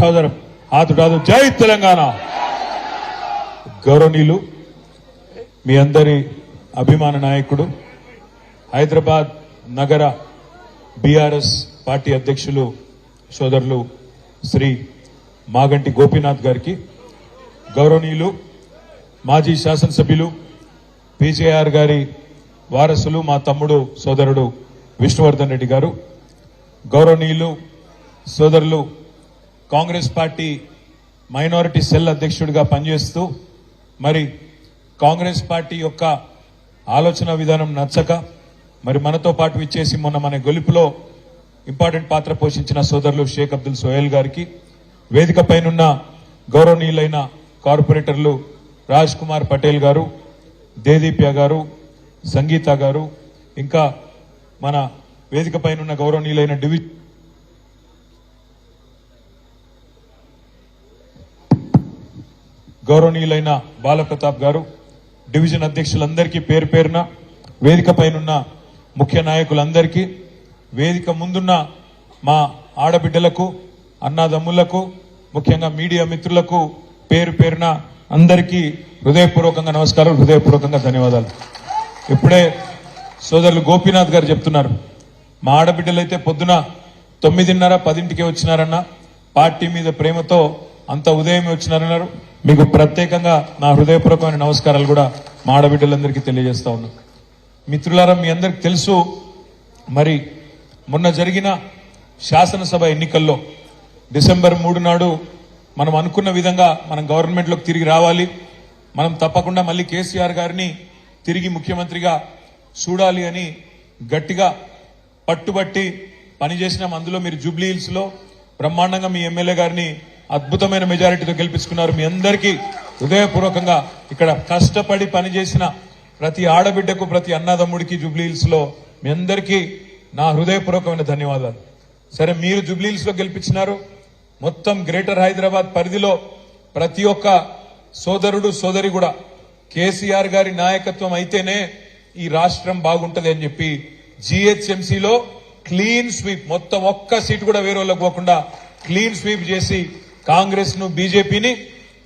ఖాదర్ ఆతుడాదు జై తెలంగాణ. గౌరవనీయులు మీ అందరి అభిమాన నాయకుడు హైదరాబాద్ నగర బీఆర్ఎస్ పార్టీ అధ్యక్షులు సోదరులు శ్రీ మాగంటి గోపీనాథ్ గారికి గౌరవనీయులు మాజీ శాసనసభ్యులు పీజేఆర్ గారి వారసులు మా తమ్ముడు సోదరుడు విష్ణువర్ధన్ రెడ్డి గారు గౌరవనీయులు సోదరులు కాంగ్రెస్ పార్టీ మైనారిటీ సెల్ అధ్యక్షుడిగా పనిచేస్తూ మరి కాంగ్రెస్ పార్టీ యొక్క ఆలోచన విధానం నచ్చక మరి మనతో పాటు ఇచ్చేసి మొన్న మన గొలుపులో ఇంపార్టెంట్ పాత్ర పోషించిన సోదరులు షేక్ అబ్దుల్ సోహెల్ గారికి వేదిక పైనున్న గౌరవనీయులైన కార్పొరేటర్లు రాజ్ కుమార్ పటేల్ గారు దేదీప్య గారు సంగీత గారు ఇంకా మన వేదిక పైనున్న గౌరవనీయులైన డివిజన్ గౌరవనీయులైన బాలప్రతాప్ గారు డివిజన్ అధ్యక్షులందరికీ పేరు పేరున వేదిక పైనున్న ముఖ్య నాయకులందరికీ వేదిక ముందున్న మా ఆడబిడ్డలకు అన్నాదమ్ములకు ముఖ్యంగా మీడియా మిత్రులకు పేరు పేరున అందరికీ హృదయపూర్వకంగా నమస్కారం హృదయపూర్వకంగా ధన్యవాదాలు. ఇప్పుడే సోదరులు గోపీనాథ్ గారు చెప్తున్నారు. మా ఆడబిడ్డలైతే పొద్దున తొమ్మిదిన్నర పదింటికి వచ్చినారన్న పార్టీ మీద ప్రేమతో అంత ఉదయమే వచ్చినారన్నారు. మీకు ప్రత్యేకంగా నా హృదయపూర్వకమైన నమస్కారాలు కూడా మా ఆడబిడ్డలందరికీ తెలియజేస్తా ఉన్నా. మిత్రులారా మీ అందరికి తెలుసు మరి మొన్న జరిగిన శాసనసభ ఎన్నికల్లో డిసెంబర్ మూడు నాడు మనం అనుకున్న విధంగా మనం గవర్నమెంట్లోకి తిరిగి రావాలి. మనం తప్పకుండా మళ్ళీ కేసీఆర్ గారిని తిరిగి ముఖ్యమంత్రిగా చూడాలి అని గట్టిగా పట్టుబట్టి పనిచేసినాం. అందులో మీరు జూబ్లీ హిల్స్లో బ్రహ్మాండంగా మీ ఎమ్మెల్యే గారిని అద్భుతమైన మెజారిటీతో గెలిపించుకున్నారు. మీ అందరికీ హృదయపూర్వకంగా ఇక్కడ కష్టపడి పనిచేసిన ప్రతి ఆడబిడ్డకు ప్రతి అన్నదమ్ముడికి జుబ్లీహిల్స్లో మీ అందరికీ నా హృదయపూర్వకమైన ధన్యవాదాలు. సరే మీరు జుబ్లీహిల్స్లో గెలిపించినారు. మొత్తం గ్రేటర్ హైదరాబాద్ పరిధిలో ప్రతి ఒక్క సోదరుడు సోదరి కూడా కేసీఆర్ గారి నాయకత్వం అయితేనే ఈ రాష్ట్రం బాగుంటది అని చెప్పి జీహెచ్ఎంసీలో క్లీన్ స్వీప్ మొత్తం ఒక్క సీటు కూడా వేరే వాళ్ళకి పోకుండా క్లీన్ స్వీప్ చేసి కాంగ్రెస్ను బీజేపీని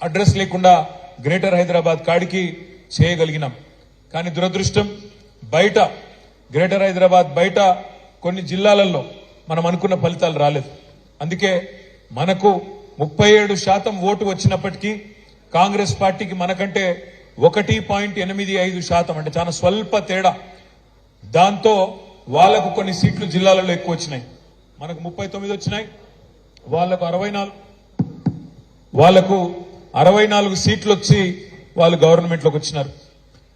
అడ్రస్ లేకుండా గ్రేటర్ హైదరాబాద్ కాడికి చేయగలిగినాం. కానీ దురదృష్టం బయట గ్రేటర్ హైదరాబాద్ బయట కొన్ని జిల్లాలలో మనం అనుకున్న ఫలితాలు రాలేదు. అందుకే మనకు ముప్పై ఏడు శాతం ఓటు వచ్చినప్పటికీ కాంగ్రెస్ పార్టీకి మనకంటే ఒకటి పాయింట్ ఎనిమిది ఐదు శాతం అంటే చాలా స్వల్ప తేడా. దాంతో వాళ్ళకు కొన్ని సీట్లు జిల్లాలలో ఎక్కువ వచ్చినాయి. మనకు ముప్పై తొమ్మిది వచ్చినాయి వాళ్ళకు అరవై నాలుగు. వాళ్ళకు అరవై నాలుగు సీట్లు వచ్చి వాళ్ళు గవర్నమెంట్లోకి వచ్చినారు.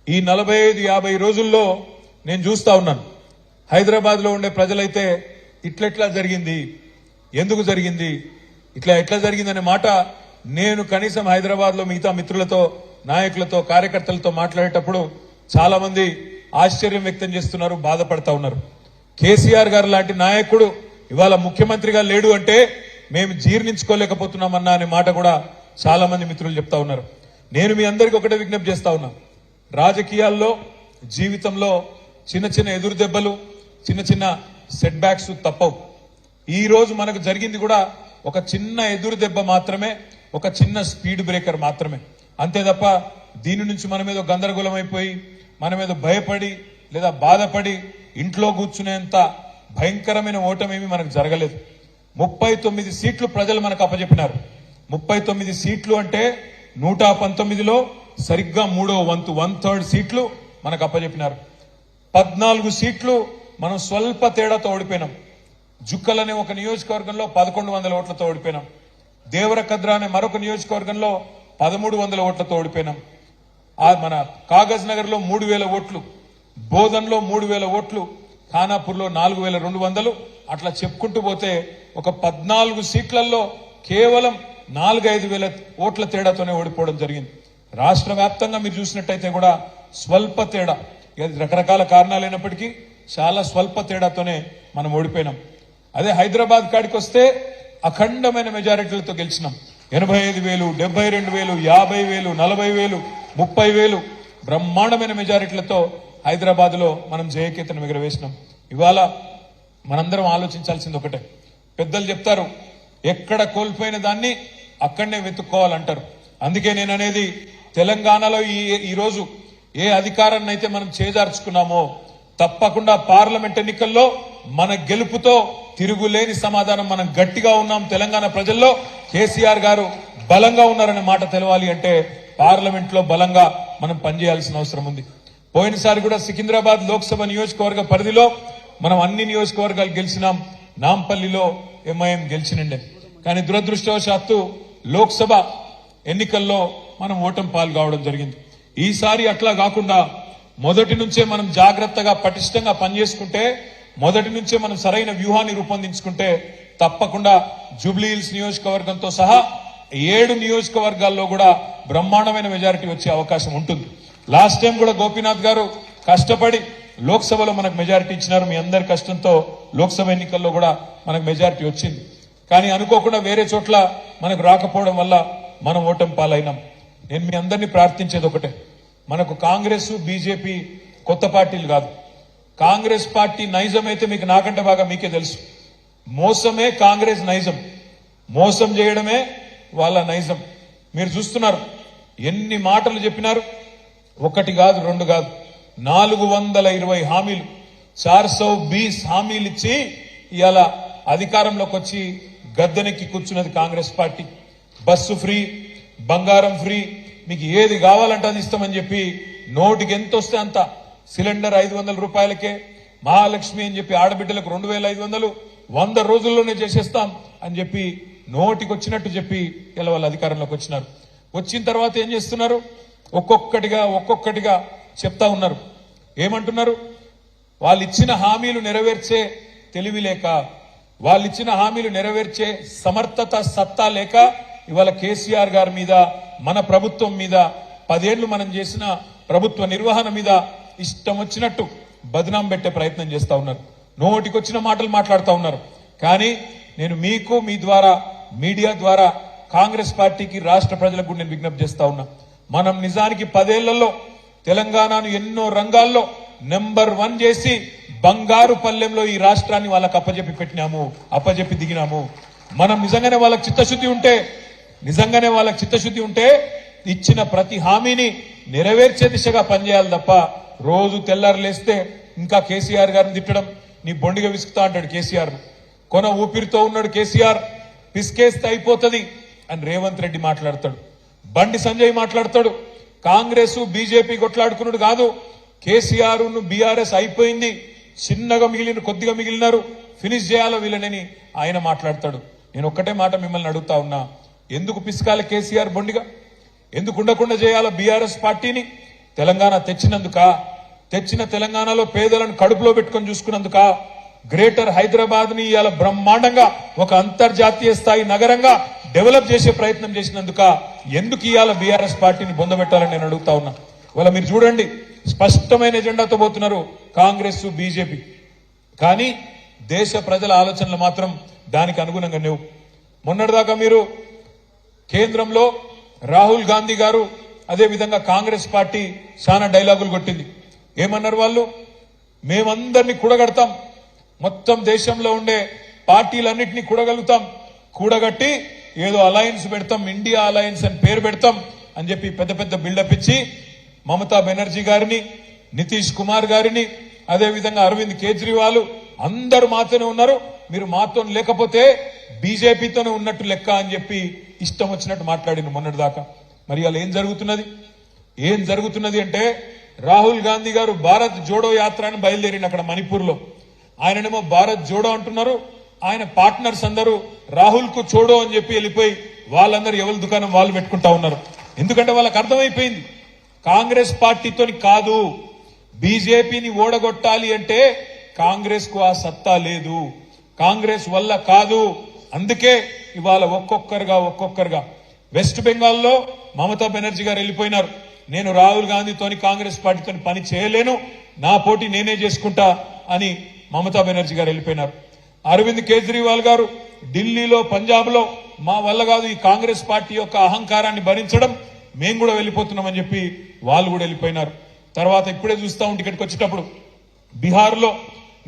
ఈ నలభై ఐదు యాభై రోజుల్లో నేను చూస్తా ఉన్నాను. హైదరాబాద్లో ఉండే ప్రజలైతే ఇట్లెట్లా జరిగింది? ఎందుకు జరిగింది? ఇట్లా ఎట్లా జరిగిందనే మాట నేను కనీసం హైదరాబాద్లో మిగతా మిత్రులతో నాయకులతో కార్యకర్తలతో మాట్లాడేటప్పుడు చాలా మంది ఆశ్చర్యం వ్యక్తం చేస్తున్నారు బాధపడతా ఉన్నారు. కేసీఆర్ గారు లాంటి నాయకుడు ఇవాళ ముఖ్యమంత్రిగా లేడు అంటే మేము జీర్ణించుకోలేకపోతున్నామన్నా అనే మాట కూడా చాలా మంది మిత్రులు చెప్తా ఉన్నారు. నేను మీ అందరికీ ఒకటే విజ్ఞప్తి చేస్తా ఉన్నా. రాజకీయాల్లో జీవితంలో చిన్న చిన్న ఎదురు దెబ్బలు చిన్న చిన్న సెట్ బ్యాక్స్ తప్పవు. ఈ రోజు మనకు జరిగింది కూడా ఒక చిన్న ఎదురు దెబ్బ మాత్రమే ఒక చిన్న స్పీడ్ బ్రేకర్ మాత్రమే. అంతే తప్ప దీని నుంచి మన మీద గందరగోళం అయిపోయి మన మీద భయపడి లేదా బాధపడి ఇంట్లో కూర్చునేంత భయంకరమైన ఓటమేమి మనకు జరగలేదు. ముప్పై తొమ్మిది సీట్లు ప్రజలు మనకు అప్పచెప్పినారు ముప్పై తొమ్మిది సీట్లు అంటే నూట పంతొమ్మిదిలో సరిగ్గా మూడో వంతు వన్ థర్డ్ సీట్లు మనకు అప్పచెప్పినారు పద్నాలుగు సీట్లు మనం స్వల్ప తేడాతో ఓడిపోయినాం. జుక్కల్ అనే ఒక నియోజకవర్గంలో పదకొండు వందల ఓట్లతో ఓడిపోయినాం. దేవరకద్ర అనే మరొక నియోజకవర్గంలో పదమూడు వందల ఓట్లతో ఓడిపోయినాం. ఆ మన కాగజ్ నగర్లో మూడు వేల ఓట్లు బోధన్లో మూడు వేల ఓట్లు ఖానాపూర్లో నాలుగు వేల రెండు వందలు. అట్లా చెప్పుకుంటూ పోతే ఒక పద్నాలుగు సీట్లలో కేవలం నాలుగైదు వేల ఓట్ల తేడాతోనే ఓడిపోవడం జరిగింది. రాష్ట్ర వ్యాప్తంగా మీరు చూసినట్టయితే కూడా స్వల్ప తేడా. ఇది రకరకాల కారణాలైనప్పటికీ చాలా స్వల్ప తేడాతోనే మనం ఓడిపోయినాం. అదే హైదరాబాద్ కాడికి వస్తే అఖండమైన మెజారిటీలతో గెలిచినాం. ఎనభై ఐదు వేలు డెబ్బై రెండు వేలు యాభై వేలు నలభై వేలు ముప్పై వేలు బ్రహ్మాండమైన మెజారిటీలతో హైదరాబాద్లో మనం జయకేతనం ఎగరవేసినాం ఇవాళ మనందరం ఆలోచించాల్సింది ఒకటే. పెద్దలు చెప్తారు ఎక్కడ కోల్పోయిన దాన్ని అక్కడనే వెతుక్కోవాలంటారు. అందుకే నేను అనేది తెలంగాణలో ఈ ఈరోజు ఏ అధికారాన్ని అయితే మనం చేజార్చుకున్నామో తప్పకుండా పార్లమెంట్ ఎన్నికల్లో మన గెలుపుతో తిరుగులేని సమాధానం మనం గట్టిగా ఉన్నాం తెలంగాణ ప్రజల్లో. కేసీఆర్ గారు బలంగా ఉన్నారనే మాట తెలవాలి అంటే పార్లమెంట్లో బలంగా మనం పనిచేయాల్సిన అవసరం ఉంది. పోయినసారి కూడా సికింద్రాబాద్ లోక్సభ నియోజకవర్గ పరిధిలో మనం అన్ని నియోజకవర్గాలు గెలిచినాం. నాంపల్లిలో ఎంఐఎం గెలిచినండే. కానీ దురదృష్టవశాత్తు లోక్సభ ఎన్నికల్లో మనం ఓటం పాలు కావడం జరిగింది. ఈసారి అట్లా కాకుండా మొదటి నుంచే మనం జాగ్రత్తగా పటిష్టంగా పనిచేసుకుంటే మొదటి నుంచే మనం సరైన వ్యూహాన్ని రూపొందించుకుంటే తప్పకుండా జూబ్లీ హిల్స్ నియోజకవర్గంతో సహా ఏడు నియోజకవర్గాల్లో కూడా బ్రహ్మాండమైన మెజారిటీ వచ్చే అవకాశం ఉంటుంది. లాస్ట్ టైం కూడా గోపీనాథ్ గారు కష్టపడి లోక్సభలో మనకు మెజారిటీ ఇచ్చినారు. మీ అందరి కష్టంతో లోక్సభ ఎన్నికల్లో కూడా మనకు మెజారిటీ వచ్చింది. కానీ అనుకోకుండా వేరే చోట్ల మనకు రాకపోవడం వల్ల మనం ఓటమి పాలైనాం. నేను మీ అందరినీ ప్రార్థించేది ఒకటే. మనకు కాంగ్రెస్ బీజేపీ కొత్త పార్టీలు కాదు. కాంగ్రెస్ పార్టీ నైజం అయితే మీకు నాకంటే బాగా మీకే తెలుసు. మోసమే కాంగ్రెస్ నైజం. మోసం చేయడమే వాళ్ళ నైజం. మీరు చూస్తున్నారు. ఎన్ని మాటలు చెప్పినారు. ఒకటి కాదు రెండు కాదు. నాలుగు వందల ఇరవై హామీలు. చార్సో బీస్ హామీలు ఇచ్చి ఇలా అధికారంలోకి వచ్చి గద్దెనెక్కి కూర్చున్నది కాంగ్రెస్ పార్టీ. బస్సు ఫ్రీ బంగారం ఫ్రీ మీకు ఏది కావాలంటే అది ఇస్తామని చెప్పి నోటికి ఎంత వస్తే అంత. సిలిండర్ ఐదు వందల రూపాయలకే మహాలక్ష్మి అని చెప్పి ఆడబిడ్డలకు రెండు వేల ఐదు వందలు వంద రోజుల్లోనే చేసేస్తాం అని చెప్పి నోటికి వచ్చినట్టు చెప్పి ఇలా వాళ్ళు అధికారంలోకి వచ్చినారు. వచ్చిన తర్వాత ఏం చేస్తున్నారు? ఒక్కొక్కటిగా ఒక్కొక్కటిగా చెప్తా ఉన్నారు. ఏమంటున్నారు? వాళ్ళు ఇచ్చిన హామీలు నెరవేర్చే తెలివి లేక వాళ్ళు ఇచ్చిన హామీలు నెరవేర్చే సమర్థత సత్తా లేక ఇవాళ కేసీఆర్ గారి మీద మన ప్రభుత్వం మీద పదేళ్ళు మనం చేసిన ప్రభుత్వ నిర్వహణ మీద ఇష్టం వచ్చినట్టు బదనాం పెట్టే ప్రయత్నం చేస్తా ఉన్నారు. నోటికొచ్చిన మాటలు మాట్లాడుతూ ఉన్నారు. కానీ నేను మీకు మీ ద్వారా మీడియా ద్వారా కాంగ్రెస్ పార్టీకి రాష్ట్ర ప్రజలకు నేను విజ్ఞప్తి చేస్తా ఉన్నా. మనం నిజానికి పదేళ్ళలో తెలంగాణను ఎన్నో రంగాల్లో నెంబర్ వన్ చేసి బంగారు పల్లెంలో ఈ రాష్ట్రాన్ని వాళ్ళకి అప్పజెప్పి పెట్టినాము అప్పజెప్పి దిగినాము. మనం నిజంగానే వాళ్ళకి చిత్తశుద్ధి ఉంటే నిజంగానే వాళ్ళకి చిత్తశుద్ధి ఉంటే ఇచ్చిన ప్రతి హామీని నెరవేర్చే దిశగా పనిచేయాలి తప్ప రోజు తెల్లారు లేస్తే ఇంకా కేసీఆర్ గారిని తిట్టడం నీ బొండిగా విసుకుతా అంటాడు కేసీఆర్. కొన ఊపిరితో ఉన్నాడు కేసీఆర్. పిస్కేస్తే అయిపోతుంది అని రేవంత్ రెడ్డి మాట్లాడతాడు. బండి సంజయ్ మాట్లాడతాడు. కాంగ్రెస్ బీజేపీ కొట్లాడుకున్నాడు కాదు. కేసీఆర్ బీఆర్ఎస్ అయిపోయింది. చిన్నగా మిగిలిన కొద్దిగా మిగిలినారు. ఫినిష్ చేయాలో వీళ్ళనని ఆయన మాట్లాడతాడు. నేను ఒక్కటే మాట మిమ్మల్ని అడుగుతా ఉన్నా. ఎందుకు పిసకాల కేసీఆర్ బొండిగా? ఎందుకు ఉండకుండా చేయాలో బీఆర్ఎస్ పార్టీని? తెలంగాణ తెచ్చినందుక? తెచ్చిన తెలంగాణలో పేదలను కడుపులో పెట్టుకొని చూసుకున్నందుక? గ్రేటర్ హైదరాబాద్ని ఇవాళ బ్రహ్మాండంగా ఒక అంతర్జాతీయ స్థాయి నగరంగా డెవలప్ చేసే ప్రయత్నం చేసినందుక ఎందుకు ఇవాళ బీఆర్ఎస్ పార్టీని బొందబెట్టాలని నేను అడుగుతా ఉన్నా. ఇవాళ మీరు చూడండి స్పష్టమైన ఎజెండాతో పోతున్నారు కాంగ్రెస్ బీజేపీ. కానీ దేశ ప్రజల ఆలోచనలు మాత్రం దానికి అనుగుణంగా లేవు. మొన్నటిదాకా మీరు కేంద్రంలో రాహుల్ గాంధీ గారు అదేవిధంగా కాంగ్రెస్ పార్టీ చాలా డైలాగులు కొట్టింది. ఏమన్నారు వాళ్ళు? మేమందరినీ కూడగడతాం. మొత్తం దేశంలో ఉండే పార్టీలన్నింటినీ కూడగలుగుతాం. కూడగట్టి ఏదో అలయన్స్ పెడతాం ఇండియా అలయన్స్ అని పేరు పెడతాం అని చెప్పి పెద్ద పెద్ద బిల్డప్ ఇచ్చి మమతా బెనర్జీ గారిని నితీష్ కుమార్ గారిని అదేవిధంగా అరవింద్ కేజ్రీవాల్ అందరూ మాతోనే ఉన్నారు. మీరు మాతో లేకపోతే బీజేపీతోనే ఉన్నట్టు లెక్క అని చెప్పి ఇష్టం వచ్చినట్టు మాట్లాడింది మొన్నటి దాకా. మరి అలా ఏం జరుగుతున్నది? ఏం జరుగుతున్నది అంటే రాహుల్ గాంధీ గారు భారత్ జోడో యాత్ర అని బయలుదేరిండు అక్కడ మణిపూర్లో ఆయననేమో భారత్ జోడో అంటున్నారు. ఆయన పార్ట్నర్స్ అందరూ రాహుల్కు చోడో అని చెప్పి వెళ్ళిపోయి వాళ్ళందరూ ఎవరి దుకాణం వాళ్ళు పెట్టుకుంటా ఉన్నారు. ఎందుకంటే వాళ్ళకి అర్థమైపోయింది. కాంగ్రెస్ పార్టీతోని కాదు. బీజేపీని ఓడగొట్టాలి అంటే కాంగ్రెస్కు ఆ సత్తా లేదు. కాంగ్రెస్ వల్ల కాదు. అందుకే ఇవాళ ఒక్కొక్కరుగా ఒక్కొక్కరుగా వెస్ట్ బెంగాల్లో మమతా బెనర్జీ గారు వెళ్ళిపోయినారు. నేను రాహుల్ గాంధీతోని కాంగ్రెస్ పార్టీతోని పని చేయలేను. నా పోటీ నేనే చేసుకుంటా అని మమతా బెనర్జీ గారు వెళ్ళిపోయినారు. అరవింద్ కేజ్రీవాల్ గారు ఢిల్లీలో పంజాబ్లో మా వల్ల కాదు ఈ కాంగ్రెస్ పార్టీ యొక్క అహంకారాన్ని భరించడం మేము కూడా వెళ్ళిపోతున్నామని చెప్పి వాళ్ళు కూడా వెళ్ళిపోయినారు. తర్వాత ఇప్పుడే చూస్తా ఉంటే ఇక్కడికి వచ్చేటప్పుడు. బీహార్లో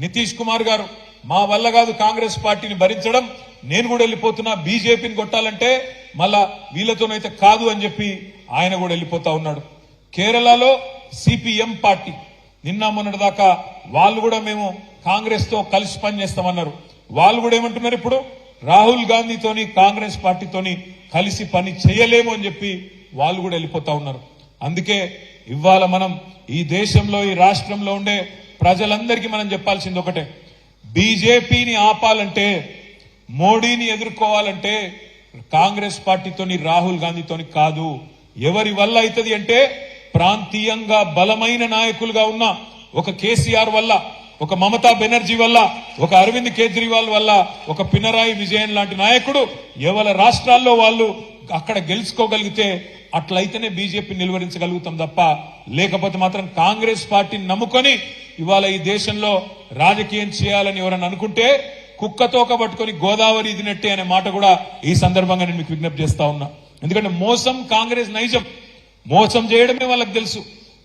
నితీష్ కుమార్ గారు మా వల్ల కాదు కాంగ్రెస్ పార్టీని భరించడం నేను కూడా వెళ్ళిపోతున్నా బీజేపీని కొట్టాలంటే మళ్ళా వీళ్ళతోనైతే కాదు అని చెప్పి ఆయన కూడా వెళ్ళిపోతా ఉన్నాడు. కేరళలో సిపిఎం పార్టీ. నిన్న మొన్నటి దాకా వాళ్ళు కూడా మేము కాంగ్రెస్తో కలిసి పనిచేస్తామన్నారు. వాళ్ళు కూడా ఏమంటున్నారు ఇప్పుడు? రాహుల్ గాంధీతోని కాంగ్రెస్ పార్టీతోని కలిసి పని చేయలేము అని చెప్పి వాళ్ళు కూడా వెళ్ళిపోతా ఉన్నారు. అందుకే ఇవాళ మనం ఈ దేశంలో ఈ రాష్ట్రంలో ఉండే ప్రజలందరికీ మనం చెప్పాల్సింది ఒకటే. బీజేపీని ఆపాలంటే మోడీని ఎదుర్కోవాలంటే కాంగ్రెస్ పార్టీతోని రాహుల్ గాంధీతోని కాదు. ఎవరి వల్ల అవుతుంది అంటే ప్రాంతీయంగా బలమైన నాయకులుగా ఉన్న ఒక కేసీఆర్ వల్ల. ఒక మమతా బెనర్జీ వల్ల ఒక అరవింద్ కేజ్రీవాల్ వల్ల ఒక పినరాయి విజయన్ లాంటి నాయకుడు ఎవరి రాష్ట్రాల్లో వాళ్ళు అక్కడ గెలుచుకోగలిగితే అట్లయితేనే బీజేపీ నిలువరించగలుగుతాం తప్ప లేకపోతే మాత్రం కాంగ్రెస్ పార్టీని నమ్ముకొని ఇవాళ ఈ దేశంలో రాజకీయం చేయాలని ఎవరన్నా అనుకుంటే కుక్కతోక పట్టుకొని గోదావరి ఇదినట్టే అనే మాట కూడా ఈ సందర్భంగా నేను మీకు విజ్ఞప్తి చేస్తా ఉన్నా. ఎందుకంటే మోసం కాంగ్రెస్ నైజం. మోసం చేయడమే వాళ్ళకి తెలుసు.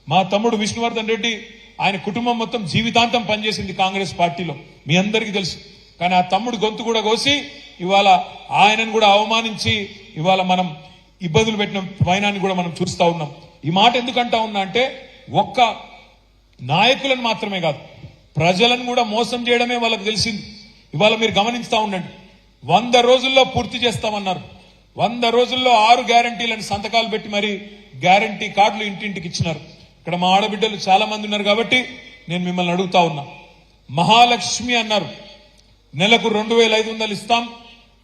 మా తమ్ముడు విష్ణువర్ధన్ రెడ్డి ఆయన కుటుంబం మొత్తం జీవితాంతం పనిచేసింది కాంగ్రెస్ పార్టీలో. మీ అందరికీ తెలుసు. కానీ ఆ తమ్ముడు గొంతు కూడా కోసి ఇవాళ ఆయనను కూడా అవమానించి ఇవాళ మనం ఇబ్బందులు పెట్టిన వైనాన్ని కూడా మనం చూస్తూ ఉన్నాం. ఈ మాట ఎందుకంటా ఉన్నా అంటే ఒక్క నాయకులను మాత్రమే కాదు ప్రజలను కూడా మోసం చేయడమే వాళ్ళకి తెలిసింది. ఇవాళ మీరు గమనిస్తూ ఉండండి. వంద రోజుల్లో పూర్తి చేస్తామన్నారు. వంద రోజుల్లో ఆరు గ్యారంటీలను సంతకాలు పెట్టి మరి గ్యారంటీ కార్డులు ఇంటింటికి ఇచ్చినారు. ఇక్కడ మా ఆడబిడ్డలు చాలా మంది ఉన్నారు కాబట్టి నేను మిమ్మల్ని అడుగుతా ఉన్నా. మహాలక్ష్మి అన్నారు. నెలకు రెండు వేల ఐదు వందలు ఇస్తాం.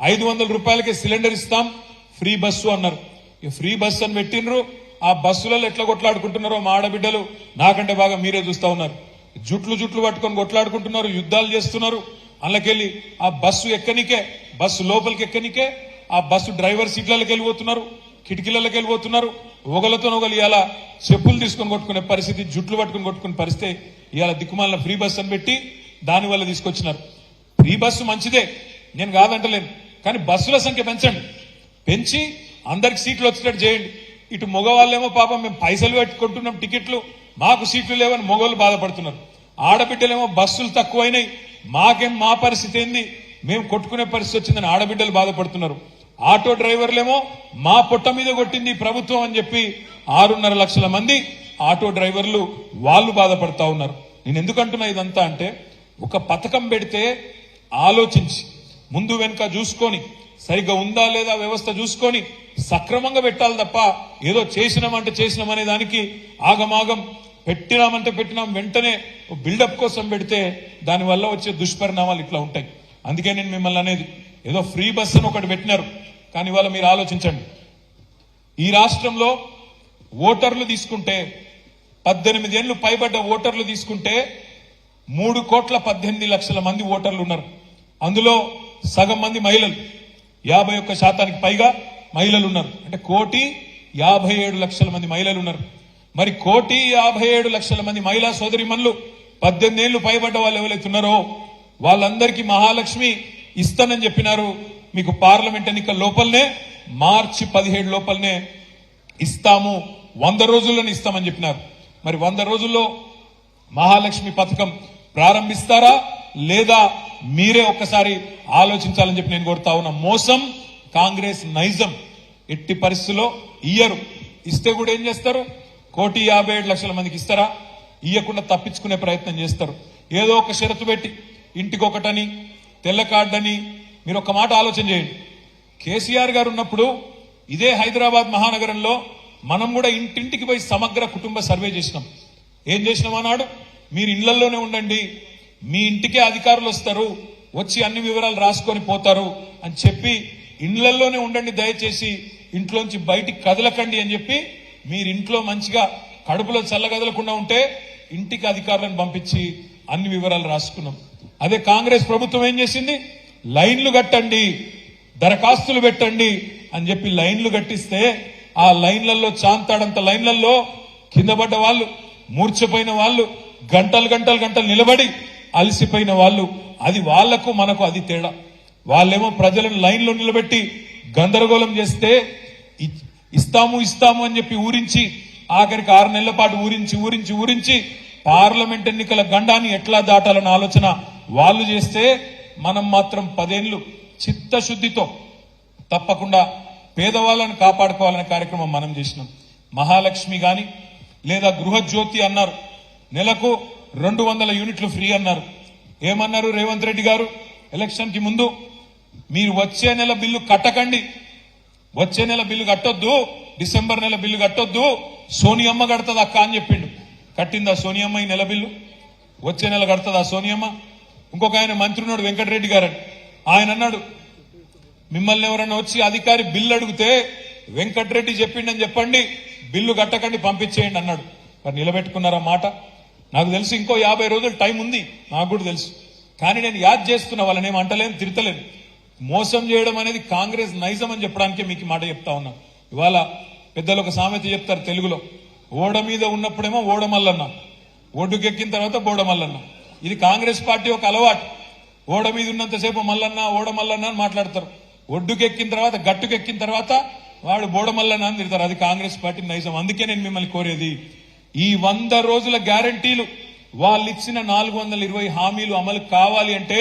ఐదు వందల రూపాయలకి సిలిండర్ ఇస్తాం. ఫ్రీ బస్సు అన్నారు. ఈ ఫ్రీ బస్సు అని పెట్టినరు ఆ బస్సులలో ఎట్లా కొట్లాడుకుంటున్నారో మా ఆడబిడ్డలు నాకంటే బాగా మీరే చూస్తా ఉన్నారు. జుట్లు జుట్లు పట్టుకొని కొట్లాడుకుంటున్నారు యుద్ధాలు చేస్తున్నారు. అందులోకెళ్ళి ఆ బస్సు ఎక్కనికే బస్సు లోపలికి ఎక్కనికే ఆ బస్సు డ్రైవర్ సీట్లకి వెళ్ళిపోతున్నారు. కిటికీలకి వెళ్ళిపోతున్నారు. ఒకలతో ఒకరు ఇవాళ చెప్పులు తీసుకొని కొట్టుకునే పరిస్థితి జుట్లు పట్టుకొని కొట్టుకునే పరిస్థితి ఇవాళ దిక్కుమాలిన ఫ్రీ బస్ అని పెట్టి దానివల్ల తీసుకొచ్చినారు. ఫ్రీ బస్సు మంచిదే నేను కాదంటలేను. కానీ బస్సుల సంఖ్య పెంచండి. పెంచి అందరికి సీట్లు వచ్చేటట్టు చేయండి. ఇటు మగవాళ్ళేమో పాపం మేము పైసలు పెట్టుకుంటున్నాం టికెట్లు మాకు సీట్లు లేవని మగవాళ్ళు బాధపడుతున్నారు. ఆడబిడ్డలేమో బస్సులు తక్కువైనాయి. మాకేం మా పరిస్థితి ఏంది? మేము కొట్టుకునే పరిస్థితి వచ్చిందని ఆడబిడ్డలు బాధపడుతున్నారు. ఆటో డ్రైవర్లేమో మా పొట్ట మీద కొట్టింది ప్రభుత్వం అని చెప్పి ఆరున్నర లక్షల మంది ఆటో డ్రైవర్లు వాళ్ళు బాధపడతా ఉన్నారు. నేను ఎందుకంటున్నా ఇదంతా అంటే ఒక పథకం పెడితే ఆలోచించి ముందు వెనుక చూసుకొని సరిగ్గా ఉందా లేదా వ్యవస్థ చూసుకొని సక్రమంగా పెట్టాలి తప్ప ఏదో చేసినామంటే చేసినామనే దానికి ఆగమాగం పెట్టినామంటే పెట్టినాం వెంటనే బిల్డప్ కోసం పెడితే దానివల్ల వచ్చే దుష్పరిణామాలు ఇట్లా ఉంటాయి. అందుకే నేను మిమ్మల్ని అనేది ఏదో ఫ్రీ బస్ అని ఒకటి పెట్టినారు. కానీ ఇవాళ మీరు ఆలోచించండి. ఈ రాష్ట్రంలో ఓటర్లు తీసుకుంటే పద్దెనిమిది ఏళ్ళు పైబడ్డ ఓటర్లు తీసుకుంటే మూడు కోట్ల పద్దెనిమిది లక్షల మంది ఓటర్లు ఉన్నారు. అందులో సగం మంది మహిళలు. యాభై ఒక్క శాతానికి పైగా మహిళలు ఉన్నారు. అంటే కోటి యాభై ఏడు లక్షల మంది మహిళలు ఉన్నారు. మరి కోటి యాభై ఏడు లక్షల మంది మహిళా సోదరిమణులు పద్దెనిమిది ఏళ్ళు పైబడ్డ వాళ్ళు ఎవరైతే ఉన్నారో వాళ్ళందరికీ మహాలక్ష్మి ఇస్తానని చెప్పినారు. మీకు పార్లమెంట్ ఎన్నికల లోపలనే మార్చి పదిహేడు లోపలనే ఇస్తాము. వంద రోజుల్లోనే ఇస్తామని చెప్పినారు. మరి వంద రోజుల్లో మహాలక్ష్మి పథకం ప్రారంభిస్తారా? లేదా మీరే ఒక్కసారి ఆలోచించాలని చెప్పి నేను కోరుతా ఉన్నా. మోసం కాంగ్రెస్ నైజం. ఎట్టి పరిస్థితుల్లో ఇయ్యరు. ఇస్తే కూడా ఏం చేస్తారు? కోటి యాభై ఏడు లక్షల మందికి ఇస్తారా? ఇయ్యకుండా తప్పించుకునే ప్రయత్నం చేస్తారు. ఏదో ఒక షరతు పెట్టి ఇంటికొకటని తెల్ల కార్డని మీరు ఒక మాట ఆలోచన చేయండి. కేసీఆర్ గారు ఉన్నప్పుడు ఇదే హైదరాబాద్ మహానగరంలో మనం కూడా ఇంటింటికి పోయి సమగ్ర కుటుంబ సర్వే చేసినాం. ఏం చేసినాం అన్నాడు మీరు ఇళ్ళలోనే ఉండండి. మీ ఇంటికే అధికారులు వస్తారు. వచ్చి అన్ని వివరాలు రాసుకొని పోతారు అని చెప్పి ఇండ్లల్లోనే ఉండండి దయచేసి ఇంట్లోంచి బయటికి కదలకండి అని చెప్పి మీరు ఇంట్లో మంచిగా కడుపులో చల్లగదలకుండా ఉంటే ఇంటికి అధికారులను పంపించి అన్ని వివరాలు రాసుకున్నాం. అదే కాంగ్రెస్ ప్రభుత్వం ఏం చేసింది? లైన్లు కట్టండి దరఖాస్తులు పెట్టండి అని చెప్పి లైన్లు కట్టిస్తే ఆ లైన్లలో చాంతాడంత లైన్లలో కింద పడ్డ వాళ్ళు మూర్చిపోయిన వాళ్ళు గంటలు గంటలు గంటలు నిలబడి అలసిపోయిన వాళ్ళు అది వాళ్ళకు మనకు అది తేడా. వాళ్ళేమో ప్రజలను లైన్లో నిలబెట్టి గందరగోళం చేస్తే ఇస్తాము ఇస్తాము అని చెప్పి ఊరించి ఆఖరికి ఆరు నెలల పాటు ఊరించి ఊరించి ఊరించి పార్లమెంట్ ఎన్నికల గండాన్ని ఎట్లా దాటాలన్న ఆలోచన వాళ్ళు చేస్తే మనం మాత్రం పదేళ్ళు చిత్తశుద్ధితో తప్పకుండా పేదవాళ్ళను కాపాడుకోవాలనే కార్యక్రమం మనం చేసినాం. మహాలక్ష్మి గాని లేదా గృహజ్యోతి అన్నారు. నెలకు రెండు వందల యూనిట్లు ఫ్రీ అన్నారు. ఏమన్నారు రేవంత్ రెడ్డి గారు? ఎలక్షన్కి ముందు మీరు వచ్చే నెల బిల్లు కట్టకండి. వచ్చే నెల బిల్లు కట్టొద్దు. డిసెంబర్ నెల బిల్లు కట్టొద్దు. సోనియమ్మ కడుతుంది అక్క అని చెప్పిండు. కట్టిందా సోనియమ్మ ఈ నెల బిల్లు? వచ్చే నెల కడుతుందా సోనియమ్మ? ఇంకొక ఆయన మంత్రి ఉన్నాడు వెంకటరెడ్డి గారు ఆయన అన్నాడు మిమ్మల్ని ఎవరైనా వచ్చి అధికారి బిల్లు అడిగితే వెంకటరెడ్డి చెప్పిండని చెప్పండి బిల్లు కట్టకండి పంపించేయండి అన్నాడు. మరి నిలబెట్టుకున్నారా మాట? నాకు తెలుసు ఇంకో యాభై రోజులు టైం ఉంది నాకు కూడా తెలుసు. కానీ నేను యాద్ చేస్తున్నా వాళ్ళని ఏం అంటలేను తిడతలేను. మోసం చేయడం అనేది కాంగ్రెస్ నైజం అని చెప్పడానికే మీకు మాట చెప్తా ఉన్నా. ఇవాళ పెద్దలు ఒక సామెత చెప్తారు తెలుగులో ఓడ మీద ఉన్నప్పుడేమో ఓడమల్లన్న ఒడ్డుకెక్కిన తర్వాత బోడమల్లన్న ఇది కాంగ్రెస్ పార్టీ ఒక అలవాటు. ఓడ మీద ఉన్నంతసేపు మల్లన్న ఓడ మల్లన్న అని మాట్లాడతారు. ఒడ్డుకెక్కిన తర్వాత గట్టుకెక్కిన తర్వాత వాడు బోడమల్లన్న అని తిడతారు. అది కాంగ్రెస్ పార్టీ నైజం. అందుకే నేను మిమ్మల్ని కోరేది ఈ వంద రోజుల గ్యారంటీలు వాళ్ళు ఇచ్చిన నాలుగు వందల ఇరవై హామీలు అమలు కావాలి అంటే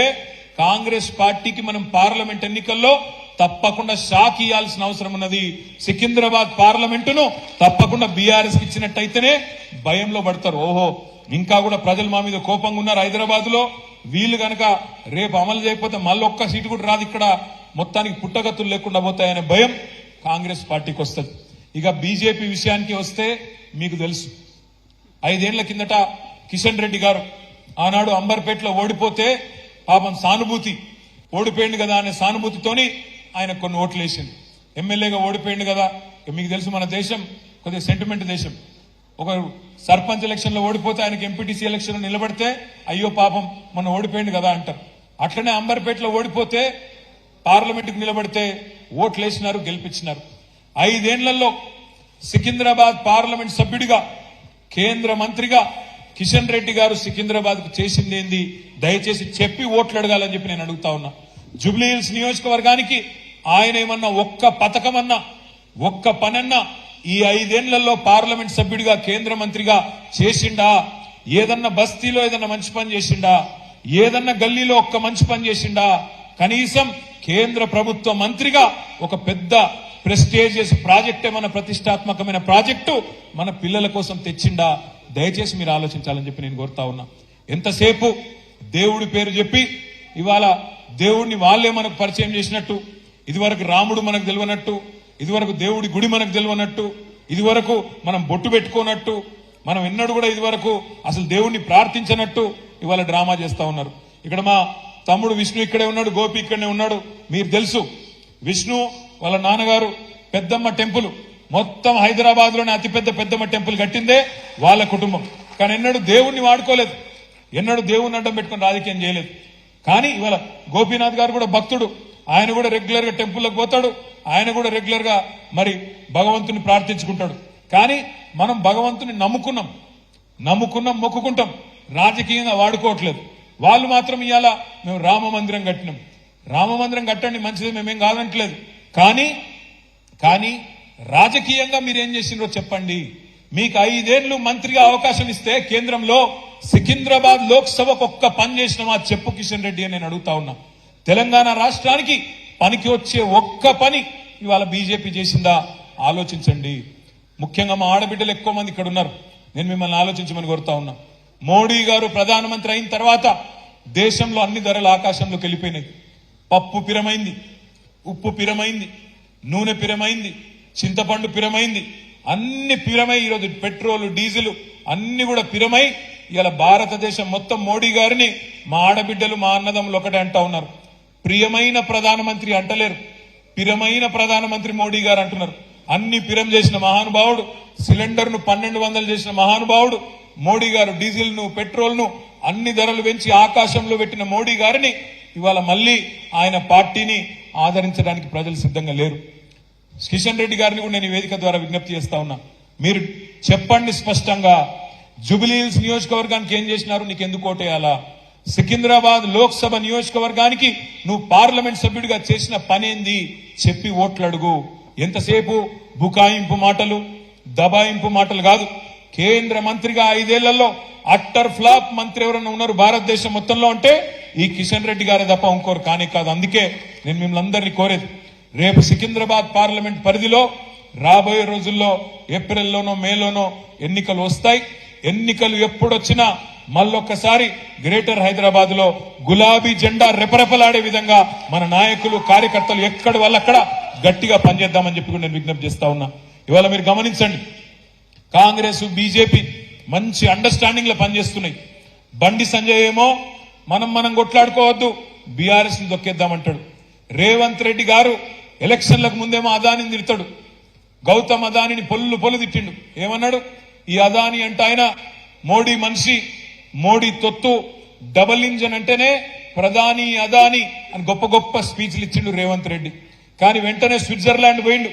కాంగ్రెస్ పార్టీకి మనం పార్లమెంట్ ఎన్నికల్లో తప్పకుండా షాక్ ఇవ్వాల్సిన అవసరం ఉన్నది. సికింద్రాబాద్ పార్లమెంటును తప్పకుండా బీఆర్ఎస్ ఇచ్చినట్టయితేనే భయంలో పడతారు. ఓహో ఇంకా కూడా ప్రజలు మా మీద కోపంగా ఉన్నారు హైదరాబాద్లో వీళ్ళు గనక రేపు అమలు చేయకపోతే మళ్ళీ ఒక్క సీటు కూడా రాదు ఇక్కడ. మొత్తానికి పుట్టగతులు లేకుండా పోతాయనే భయం కాంగ్రెస్ పార్టీకి వస్తుంది. ఇక బీజేపీ విషయానికి వస్తే మీకు తెలుసు. ఐదేళ్ళ కిందట కిషన్ రెడ్డి గారు ఆనాడు అంబర్పేటలో ఓడిపోతే పాపం సానుభూతి ఓడిపోయింది కదా అనే సానుభూతితోని ఆయన కొన్ని ఓట్లు వేసింది ఎమ్మెల్యేగా ఓడిపోయింది కదా. మీకు తెలుసు మన దేశం కొద్దిగా సెంటిమెంట్ దేశం. ఒక సర్పంచ్ ఎలక్షన్లో ఓడిపోతే ఆయనకి ఎంపీటీసీ ఎలక్షన్ నిలబడితే అయ్యో పాపం మనం ఓడిపోయింది కదా అంటారు. అట్లనే అంబర్పేటలో ఓడిపోతే పార్లమెంట్కు నిలబడితే ఓట్లు వేసినారు గెలిపించినారు. ఐదేళ్ళలో సికింద్రాబాద్ పార్లమెంట్ సభ్యుడిగా కేంద్ర మంత్రిగా కిషన్ రెడ్డి గారు సికింద్రాబాద్కు చేసింది ఏంది? దయచేసి చెప్పి ఓట్లు అడగాలని చెప్పి నేను అడుగుతా ఉన్నా. జూబ్లీహిల్స్ నియోజకవర్గానికి ఆయన ఏమన్నా ఒక్క పథకమన్నా ఒక్క పనన్నా ఈ ఐదేళ్ళలో పార్లమెంట్ సభ్యుడిగా కేంద్ర మంత్రిగా చేసిండా? ఏదన్నా బస్తీలో ఏదన్నా మంచి పని చేసిండా? ఏదన్నా గల్లీలో ఒక్క మంచి పని చేసిండా? కనీసం కేంద్ర ప్రభుత్వ మంత్రిగా ఒక పెద్ద ప్రెస్టేజియస్ ప్రాజెక్టే మన ప్రతిష్టాత్మకమైన ప్రాజెక్టు మన పిల్లల కోసం తెచ్చిండా? దయచేసి మీరు ఆలోచించాలని చెప్పి నేను కోరుతా ఉన్నా. ఎంతసేపు దేవుడి పేరు చెప్పి ఇవాళ దేవుడిని వాళ్ళే మనకు పరిచయం చేసినట్టు ఇదివరకు రాముడు మనకు తెలియనట్టు ఇదివరకు దేవుడి గుడి మనకు తెలియనట్టు ఇదివరకు మనం బొట్టు పెట్టుకోనట్టు మనం ఎన్నడూ కూడా ఇదివరకు అసలు దేవుణ్ణి ప్రార్థించనట్టు ఇవాళ డ్రామా చేస్తా ఉన్నారు. ఇక్కడ మా తమ్ముడు విష్ణు ఇక్కడే ఉన్నాడు గోపి ఇక్కడనే ఉన్నాడు. మీరు తెలుసు విష్ణు వాళ్ళ నాన్నగారు పెద్దమ్మ టెంపుల్ మొత్తం హైదరాబాద్లోనే అతిపెద్ద పెద్దమ్మ టెంపుల్ కట్టిందే వాళ్ళ కుటుంబం. కానీ ఎన్నడూ దేవుణ్ణి వాడుకోలేదు. ఎన్నడూ దేవుణ్ణి అడ్డం పెట్టుకుని రాజకీయం చేయలేదు. కానీ ఇవాళ గోపీనాథ్ గారు కూడా భక్తుడు. ఆయన కూడా రెగ్యులర్గా టెంపుల్లోకి పోతాడు. ఆయన కూడా రెగ్యులర్గా మరి భగవంతుని ప్రార్థించుకుంటాడు. కానీ మనం భగవంతుని నమ్ముకున్నాం. నమ్ముకున్నాం మొక్కుకుంటాం. రాజకీయంగా వాడుకోవట్లేదు. వాళ్ళు మాత్రం ఇవాళ మేము రామ మందిరం కట్టినాం. రామ మందిరం కట్టండి మంచిది మేమేం కాదంటలేదు. కానీ కానీ రాజకీయంగా మీరు ఏం చేసిండ్రో చెప్పండి. మీకు ఐదేళ్ళు మంత్రిగా అవకాశం ఇస్తే కేంద్రంలో సికింద్రాబాద్ లోక్సభకు ఒక్క పని చేసిన మా చెప్పు కిషన్ రెడ్డి అని నేను అడుగుతా ఉన్నా. తెలంగాణ రాష్ట్రానికి పనికి వచ్చే ఒక్క పని ఇవాళ బీజేపీ చేసిందా? ఆలోచించండి. ముఖ్యంగా మా ఆడబిడ్డలు ఎక్కువ మంది ఇక్కడ ఉన్నారు. నేను మిమ్మల్ని ఆలోచించమని కోరుతా ఉన్నా. మోడీ గారు ప్రధానమంత్రి అయిన తర్వాత దేశంలో అన్ని ధరలు ఆకాశంలోకి వెళ్ళిపోయినాయి. పప్పు పిరమైంది ఉప్పు పిరమైంది నూనె పిరమైంది చింతపండు పిరమైంది. అన్ని పిరమై ఈరోజు పెట్రోల్ డీజిల్ అన్ని కూడా పిరమై ఇలా భారతదేశం మొత్తం మోడీ గారిని మా ఆడబిడ్డలు మా అన్నదమ్ములు ఒకటే అంటా ఉన్నారు. ప్రియమైన ప్రధానమంత్రి అంటలేరు. పిరమైన ప్రధానమంత్రి మోడీ గారు అంటున్నారు. అన్ని పిరం చేసిన మహానుభావుడు సిలిండర్ను పన్నెండు వందలు చేసిన మహానుభావుడు మోడీ గారు డీజిల్ను పెట్రోల్ను అన్ని ధరలు పెంచి ఆకాశంలో పెట్టిన మోడీ గారిని ఇవాళ మళ్ళీ ఆయన పార్టీని ఆదరించడానికి ప్రజలు సిద్ధంగా లేరు. కిషన్ రెడ్డి గారిని కూడా నేను వేదిక ద్వారా విజ్ఞప్తి చేస్తా ఉన్నా. మీరు చెప్పండి స్పష్టంగా. జుబిలీహిల్స్ నియోజకవర్గానికి ఏం చేసినారు? నీకు ఎందుకు ఓటేయాలా? సికింద్రాబాద్ లోక్సభ నియోజకవర్గానికి నువ్వు పార్లమెంట్ సభ్యుడిగా చేసిన పనేంది? చెప్పి ఓట్లు అడుగు ఎంతసేపు? బుకాయింపు మాటలు దబాయింపు మాటలు కాదు. కేంద్ర మంత్రిగా ఐదేళ్ళలో అట్టర్ ఫ్లాప్ మంత్రి ఎవరైనా ఉన్నారు భారతదేశం మొత్తంలో అంటే ఈ కిషన్ రెడ్డి గారే తప్ప ఇంకోరు కానే కాదు. అందుకే నేను మిమ్మల్ని అందరినీ కోరేది రేపు సికింద్రాబాద్ పార్లమెంట్ పరిధిలో రాబోయే రోజుల్లో ఏప్రిల్లోనో మేలోనో ఎన్నికలు వస్తాయి. ఎన్నికలు ఎప్పుడొచ్చినా మళ్ళొక్కసారి గ్రేటర్ హైదరాబాద్లో గులాబీ జెండా రెపరెపలాడే విధంగా మన నాయకులు కార్యకర్తలు ఎక్కడి వాళ్ళక్కడ గట్టిగా పనిచేద్దామని చెప్పి నేను విజ్ఞప్తి చేస్తా ఉన్నా. ఇవాళ మీరు గమనించండి. కాంగ్రెస్ బీజేపీ మంచి అండర్స్టాండింగ్లో పనిచేస్తున్నాయి. బండి సంజయ్ ఏమో మనం మనం కొట్లాడుకోవద్దు బీఆర్ఎస్ని దొక్కేద్దామంటాడు. రేవంత్ రెడ్డి గారు ఎలక్షన్లకు ముందేమో అదానిని తిడతాడు. గౌతమ్ అదానిని పొల్లు పొల్లు తిట్టిండు. ఏమన్నాడు? ఈ అదాని అంటే ఆయన మోడీ మనిషి మోడీ తొత్తు డబల్ ఇంజన్ అంటేనే ప్రధాని అదాని అని గొప్ప గొప్ప స్పీచ్లు ఇచ్చిండు రేవంత్ రెడ్డి. కానీ వెంటనే స్విట్జర్లాండ్ పోయిండు.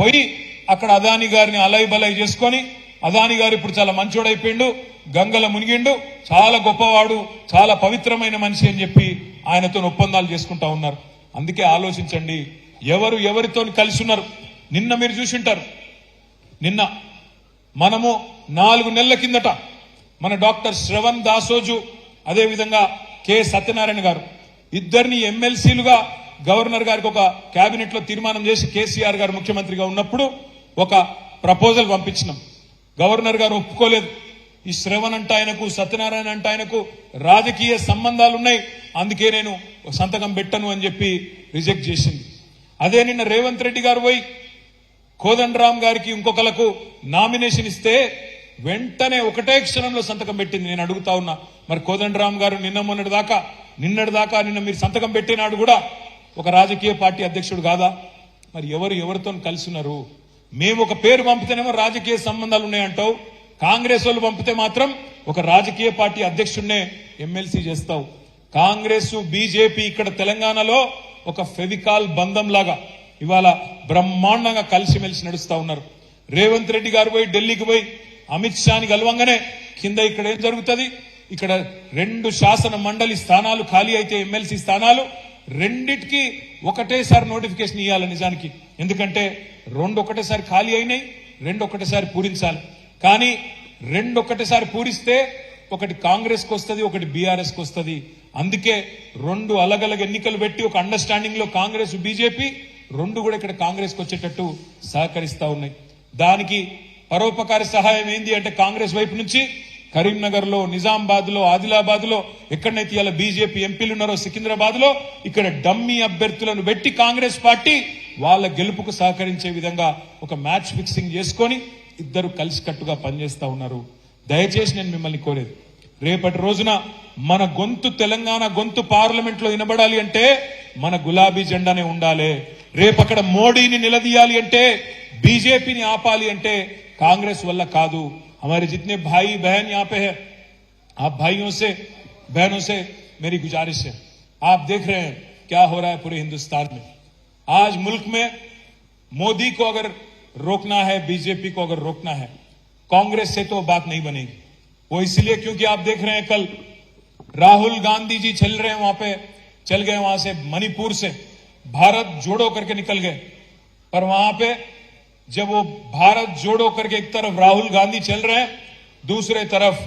పోయి అక్కడ అదాని గారిని అలై బలై చేసుకొని అదాని గారు ఇప్పుడు చాలా మంచోడైపోయిండు గంగల మునిగిండు చాలా గొప్పవాడు చాలా పవిత్రమైన మనిషి అని చెప్పి ఆయనతో ఒప్పందాలు చేసుకుంటా ఉన్నారు. అందుకే ఆలోచించండి ఎవరు ఎవరితో కలిసి ఉన్నారు? నిన్న మీరు చూసింటారు. నిన్న మనము నాలుగు నెలల కిందట మన డాక్టర్ శ్రవణ్ దాసోజు అదేవిధంగా కె. సత్యనారాయణ గారు. ఇద్దరిని ఎమ్మెల్సీలుగా గవర్నర్ గారికి ఒక కేబినెట్లో తీర్మానం చేసి కేసీఆర్ గారు ముఖ్యమంత్రిగా ఉన్నప్పుడు ఒక ప్రపోజల్ పంపించినాం. గవర్నర్ గారు ఒప్పుకోలేదు. ఈ శ్రవణ్ అంటే ఆయనకు సత్యనారాయణ అంటే ఆయనకు రాజకీయ సంబంధాలు ఉన్నాయి అందుకే నేను సంతకం పెట్టను అని చెప్పి రిజెక్ట్ చేసింది. అదే నిన్న రేవంత్ రెడ్డి గారు పోయి కోదండరామ్ గారికి ఇంకొకలకు నామినేషన్ ఇస్తే వెంటనే ఒకటే క్షణంలో సంతకం పెట్టింది. నేను అడుగుతా ఉన్నా మరి కోదండరామ్ గారు నిన్న మొన్నటి దాకా నిన్నటి దాకా నిన్న మీరు సంతకం పెట్టినాడు కూడా ఒక రాజకీయ పార్టీ అధ్యక్షుడు కాదా? మరి ఎవరు ఎవరితో కలిసి ఉన్నారు? మేము ఒక పేరు పంపితేనేమో రాజకీయ సంబంధాలు ఉన్నాయంటావు. కాంగ్రెస్ వాళ్ళు పంపితే మాత్రం ఒక రాజకీయ పార్టీ అధ్యక్షుడినే ఎమ్మెల్సీ చేస్తావు. కాంగ్రెస్ బీజేపీ ఇక్కడ తెలంగాణలో ఒక ఫెవికాల్ బంధం లాగా ఇవాళ బ్రహ్మాండంగా కలిసిమెలిసి నడుస్తా ఉన్నారు. రేవంత్ రెడ్డి గారు పోయి ఢిల్లీకి పోయి అమిత్ షాని కలవంగానే కింద ఇక్కడ ఏం జరుగుతుంది? ఇక్కడ రెండు శాసన మండలి స్థానాలు ఖాళీ అయితే ఎమ్మెల్సీ స్థానాలు రెండిటికి ఒకటేసారి నోటిఫికేషన్ ఇవ్వాలి నిజానికి. ఎందుకంటే రెండు ఒకటేసారి ఖాళీ అయినాయి రెండు ఒకటేసారి పూరించాలి. కానీ రెండు ఒకటేసారి పూరిస్తే ఒకటి కాంగ్రెస్కి వస్తుంది ఒకటి బీఆర్ఎస్కి వస్తుంది. అందుకే రెండు అలగలగ ఎన్నికలు పెట్టి ఒక అండర్స్టాండింగ్లో కాంగ్రెస్ బీజేపీ రెండు కూడా ఇక్కడ కాంగ్రెస్కి వచ్చేటట్టు సహకరిస్తా ఉన్నాయి. దానికి పరోపకారి సహాయం ఏంది అంటే కాంగ్రెస్ వైపు నుంచి? కరీంనగర్లో నిజామాబాద్లో ఆదిలాబాద్లో ఎక్కడైతే ఇలా బీజేపీ ఎంపీలు ఉన్నారో సికింద్రాబాద్లో ఇక్కడ డమ్మీ అభ్యర్థులను పెట్టి కాంగ్రెస్ పార్టీ వాళ్ళ గెలుపుకు సహకరించే విధంగా ఒక మ్యాచ్ ఫిక్సింగ్ చేసుకొని ఇద్దరు కలిసికట్టుగా పనిచేస్తా ఉన్నారు. దయచేసి నేను మిమ్మల్ని కోరేది రేపటి రోజున మన గొంతు తెలంగాణ గొంతు పార్లమెంట్లో వినబడాలి అంటే మన గులాబీ జెండానే ఉండాలి. రేపు అక్కడ మోడీని నిలదీయాలి అంటే బీజేపీని ఆపాలి అంటే कांग्रेस वल्ला कादू, हमारे जितने भाई बहन यहाँ पे है, आप भाइयों से, बहनों से मेरी गुजारिश है। आप देख रहे हैं क्या हो रहा है पूरे हिंदुस्तान में। आज मुल्क में मोदी को अगर रोकना है, बीजेपी को अगर रोकना है, कांग्रेस से तो बात नहीं बनेगी। वो इसलिए क्योंकि आप देख रहे हैं कल राहुल गांधी जी चल रहे हैं वहाँ पे, चल गए वहाँ से मणिपुर से। भारत जोड़ो करके निकल गए। पर वहाँ पे जब वो भारत जोड़ो करके एक तरफ़ राहुल गांधी चल रहे हैं, दूसरे तरफ़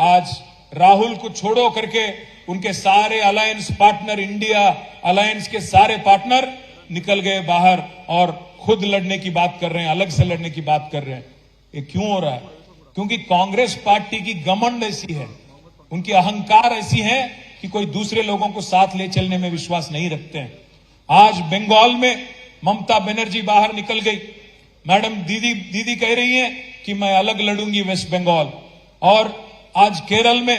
आज राहुल को छोड़ो करके उनके सारे अलायंस पार्टनर इंडिया अलायंस के सारे पार्टनर निकल गए बाहर और खुद लड़ने की बात कर रहे हैं, अलग से लड़ने की बात कर रहे हैं। ये क्यों हो रहा है? क्योंकि कांग्रेस पार्टी की गमंड ऐसी है, उनकी अहंकार ऐसी है कि कोई दूसरे लोगों को साथ ले चलने में विश्वास नहीं रखते हैं। आज बंगाल में ममता बनर्जी बाहर निकल गई। मैडम, दीदी दीदी कह रही हैं कि मैं अलग लड़ूँगी वेस्ट बंगाल। और आज केरल में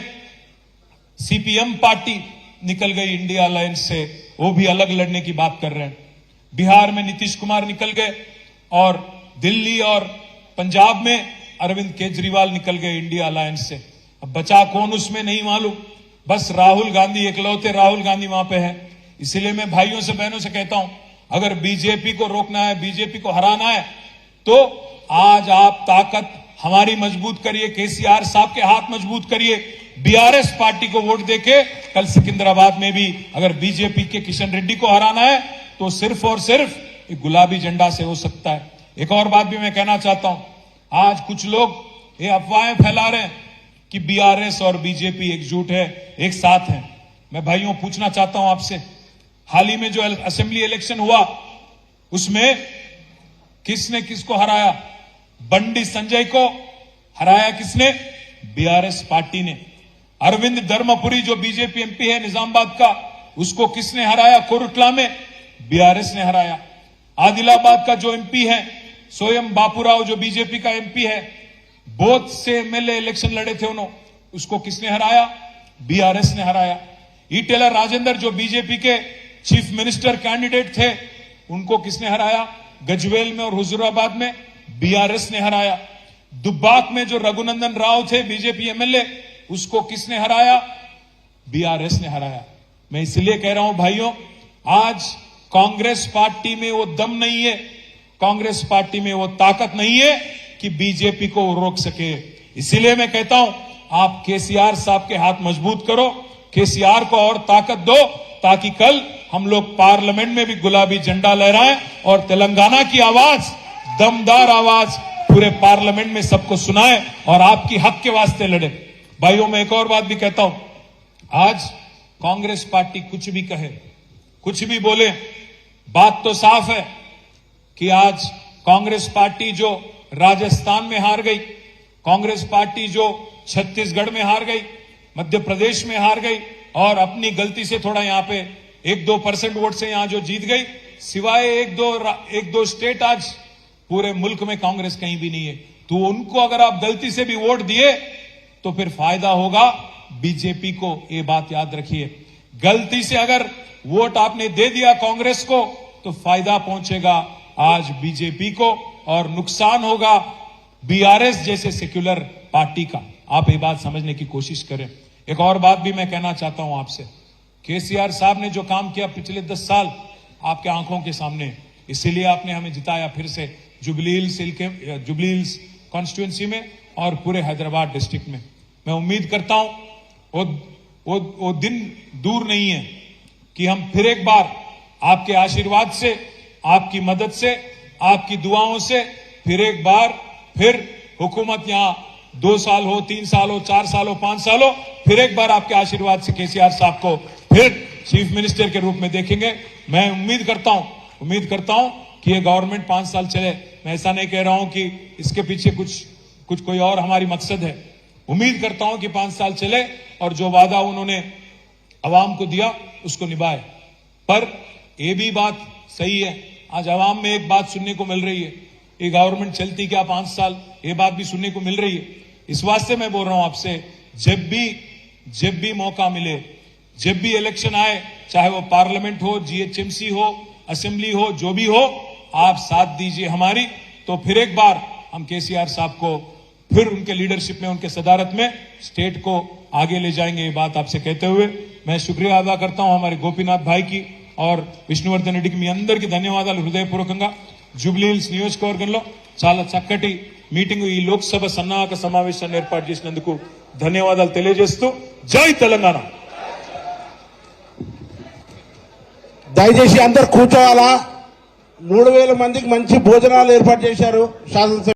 सीपीएम पार्टी निकल गई इंडिया अलायंस से, वो भी अलग लड़ने की बात कर रहे हैं। बिहार में नीतीश कुमार निकल गए, और दिल्ली और पंजाब में अरविंद केजरीवाल निकल गए इंडिया अलायंस से। अब बचा कौन उसमें, नहीं मालूम। बस राहुल गांधी एकलौते राहुल गांधी वहाँ पे है। इसलिए मैं भाइयों से बहनों से कहता हूँ, अगर बीजेपी को रोकना है, बीजेपी को हराना है तो आज आप ताकत हमारी मज़बूत करिए, केसीआर साहब के हाथ मज़बूत करिए, बीआरएस पार्टी को वोट देके कल सिकंदराबाद में भी अगर बीजेपी के किशन रेड्डी को हराना है तो सिर्फ़ और सिर्फ़ एक गुलाबी झंडा से हो सकता है। एक और बात भी मैं कहना चाहता हूँ, आज कुछ लोग ये अफवाहें फैला रहे हैं कि बीआरएस और बीजेपी एकजुट है, एक साथ है। मैं भाइयों, पूछना चाहता हूँ आपसे, हाल ही में जो असेंबली इलेक्शन हुआ, उसमें किसने किसको हराया? बंडी संजय को हराया किसने? बीआरएस पार्टी ने। अरविंद धर्मपुरी, जो बीजेपी एमपी है निजामाबाद का, उसको किसने हराया? कोरुटला में बीआरएस ने हराया। आदिलाबाद का जो एमपी है स्वयं बापूराव, जो बीजेपी का एमपी है, बोध से एमएलए इलेक्शन लड़े थे उन्होंने उसको किसने हराया? बीआरएस ने हराया। ई टेलर राजेंद्र, जो बीजेपी के चीफ मिनिस्टर कैंडिडेट थे, उनको किसने हराया? गजवेल में और हुजूराबाद में बीआरएस ने हराया। दुब्बाक में जो रघुनंदन राव थे बीजेपी एमएलए उसको किसने हराया? बीआरएस ने हराया। मैं इसलिए कह रहा हूँ, भाइयों, आज कांग्रेस पार्टी में वो दम नहीं है, कांग्रेस पार्टी में वो ताकत नहीं है कि बीजेपी को रोक सके। इसीलिए मैं कहता हूँ, आप केसीआर साहब के हाथ मज़बूत करो केसीआर को और ताकत दो, ताकि कल हम लोग पार्लियामेंट में भी गुलाबी झंडा लहराएँ और तेलंगाना की आवाज़, दमदार आवाज़ पूरे पार्लियामेंट में सबको सुनाए और आपकी हक के वास्ते लड़े। भाइयों, मैं एक और बात भी कहता हूँ। आज कांग्रेस पार्टी कुछ भी कहे, कुछ भी बोले, बात तो साफ़ है कि आज कांग्रेस पार्टी जो राजस्थान में हार गई, कांग्रेस पार्टी जो छत्तीसगढ़ में हार गई, मध्य प्रदेश में हार गई और अपनी गलती से थोड़ा यहाँ पे एक दो परसेंट वोट से यहाँ जो जीत गई, सिवाय एक दो एक दो स्टेट आज पूरे मुल्क में कांग्रेस कहीं भी नहीं है। तो उनको अगर आप गलती से भी वोट दिए तो फिर फ़ायदा होगा। बीजेपी को ये बात याद रखिए। गलती से अगर वोट आपने दे दिया कांग्रेस को तो फ़ायदा पहुंचेगा आज बीजेपी को और नुकसान होगा बीआरएस जैसे सेक्युलर पार्टी का। आप ये बात समझने की कोशिश करें। एक और बात भी मैं कहना चाहता हूँ आपसे। केसीआर साहब ने जो काम किया पिछले दस साल आपके आँखों के सामने इसीलिए आपने हमें जिताया फिर से जुबली हिल्स हिल जुबली हिल्स कॉन्स्टिट्युएंसी में और पूरे हैदराबाद डिस्ट्रिक्ट में। मैं उम्मीद करता हूँ वो, वो, वो दिन दूर नहीं है कि हम फिर एक बार आपके आशीर्वाद से आपकी मदद से आपकी दुआओं से फिर एक बार फिर हुकूमत यहाँ दो साल हो तीन साल हो चार साल हो पाँच साल हो फिर एक बार आपके आशीर्वाद से केसीआर साहब को फिर चीफ मिनिस्टर के रूप में देखेंगे। मैं उम्मीद करता हूँ, उम्मीद करता हूँ कि ये गवर्नमेंट पाँच साल चले। मैं ऐसा नहीं कह रहा हूँ कि इसके पीछे कुछ कुछ कोई और हमारी मकसद है। उम्मीद करता हूँ कि पाँच साल चले और जो वादा उन्होंने अवाम को दिया, उसको निभाए। पर ये भी बात सही है। आज अवाम में एक बात सुनने को मिल रही है। ये गवर्नमेंट चलती क्या पाँच साल? ये बात भी सुनने को मिल रही है। इस वास्ते मैं बोल रहा हूँ आपसे, जब भी जब भी मौका मिले जब भी इलेक्शन आए चाहे वो पार्लियामेंट हो जीएचएमसी हो असेंबली हो जो भी हो आप साथ दीजिए हमारी तो फिर एक बार हम केसीआर साहब को फिर उनके लीडरशिप में उनके सदारत में स्टेट को आगे ले जाएंगे ये बात आपसे कहते हुए मैं शुक्रिया अदा करता हूं हमारे गोपीनाथ भाई की और విష్ణువర్ధన్ రెడ్డికి మీ అందరికీ ధన్యవాదాలు హృదయపూర్వకంగా జూబ్లీ హిల్స్ నియోజకవర్గంలో చాలా చక్కటి మీటింగ్ ఈ లోక్సభ సన్నాహక సమావేశాన్ని ఏర్పాటు చేసినందుకు ధన్యవాదాలు తెలియజేస్తూ జై తెలంగాణ దయచేసి అందరు కూర్చోవాలా? మూడు వేల మందికి మంచి భోజనాలు ఏర్పాటు చేశారు శాసనసభ